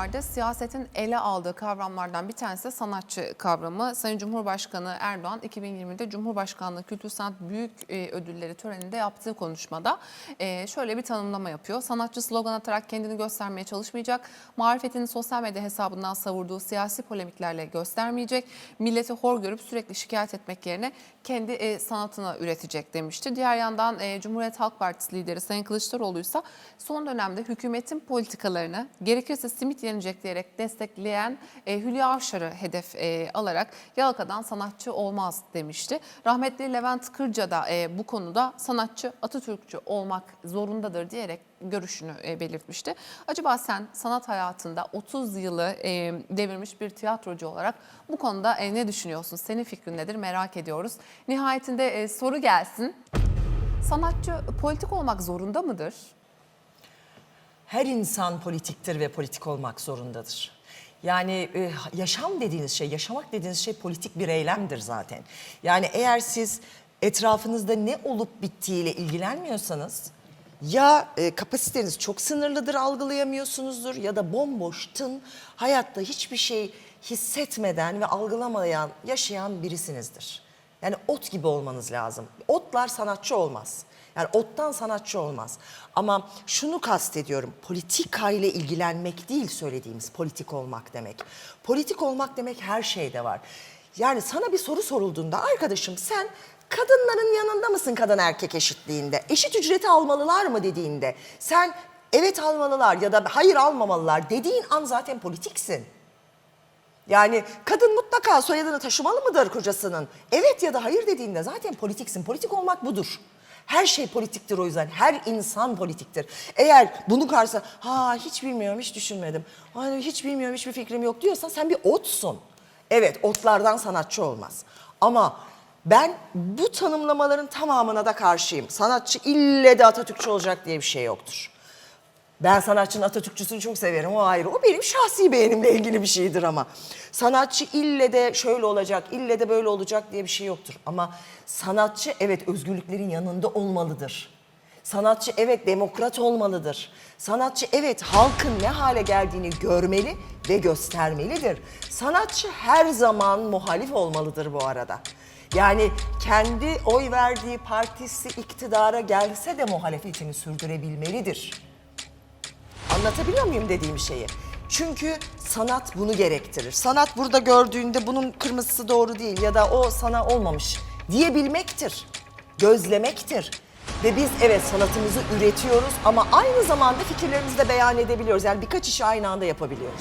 dönemde siyasetin ele aldığı kavramlardan bir tanesi de sanatçı kavramı. Sayın Cumhurbaşkanı Erdoğan 2020'de Cumhurbaşkanlığı Kültür Sanat Büyük e, Ödülleri töreninde yaptığı konuşmada e, şöyle bir tanımlama yapıyor. Sanatçı slogan atarak kendini göstermeye çalışmayacak. Marifetini sosyal medya hesabından savurduğu siyasi polemiklerle göstermeyecek. Milleti hor görüp sürekli şikayet etmek yerine kendi e, sanatını üretecek demişti. Diğer yandan Cumhuriyet Halk Partisi lideri Sayın Kılıçdaroğlu ise son dönemde hükümetin politikalarını gerekirse simit yenecek diyerek destekleyen e, Hülya Avşar'ı hedef e, alarak Yalaka'dan sanatçı olmaz demişti. Rahmetli Levent Kırca da e, bu konuda sanatçı Atatürkçü olmak zorundadır diyerek görüşünü e, belirtmişti. Acaba sen sanat hayatında 30 yılı e, devirmiş bir tiyatrocu olarak bu konuda e, ne düşünüyorsun? Senin fikrin nedir merak ediyoruz. Nihayetinde e, soru gelsin. Sanatçı politik olmak zorunda mıdır? Her insan politiktir ve politik olmak zorundadır. Yani e, yaşam dediğiniz şey, yaşamak dediğiniz şey politik bir eylemdir zaten. Yani eğer siz etrafınızda ne olup bittiğiyle ilgilenmiyorsanız ya e, kapasiteniz çok sınırlıdır algılayamıyorsunuzdur ya da bomboş tın hayatta hiçbir şey hissetmeden ve algılamayan yaşayan birisinizdir. Yani ot gibi olmanız lazım. Otlar sanatçı olmaz. Yani ottan sanatçı olmaz. Ama şunu kastediyorum. Politika ile ilgilenmek değil söylediğimiz politik olmak demek. Politik olmak demek her şeyde var. Yani sana bir soru sorulduğunda arkadaşım sen kadınların yanında mısın kadın erkek eşitliğinde? Eşit ücreti almalılar mı dediğinde sen evet almalılar ya da hayır almamalılar dediğin an zaten politiksin. Yani kadın mutlaka soyadını taşımalı mıdır kocasının? Evet ya da hayır dediğinde zaten politiksin. Politik olmak budur. Her şey politiktir o yüzden. Her insan politiktir. Eğer bunu karşı ha hiç bilmiyorum, hiç düşünmedim. Ay, hiç bilmiyorum, hiçbir fikrim yok diyorsan sen bir otsun. Evet, otlardan sanatçı olmaz. Ama ben bu tanımlamaların tamamına da karşıyım. Sanatçı ille de Atatürkçü olacak diye bir şey yoktur. Ben sanatçının Atatürkçüsünü çok severim o ayrı. O benim şahsi beğenimle ilgili bir şeydir ama. Sanatçı ille de şöyle olacak, ille de böyle olacak diye bir şey yoktur. Ama sanatçı evet özgürlüklerin yanında olmalıdır. Sanatçı evet demokrat olmalıdır. Sanatçı evet halkın ne hale geldiğini görmeli ve göstermelidir. Sanatçı her zaman muhalif olmalıdır bu arada. Yani kendi oy verdiği partisi iktidara gelse de muhalefetini sürdürebilmelidir. Anlatabiliyor muyum dediğim şeyi? Çünkü sanat bunu gerektirir. Sanat burada gördüğünde bunun kırmızısı doğru değil ya da o sana olmamış diyebilmektir. Gözlemektir. Ve biz evet sanatımızı üretiyoruz ama aynı zamanda fikirlerimizi de beyan edebiliyoruz. Yani birkaç işi aynı anda yapabiliyoruz.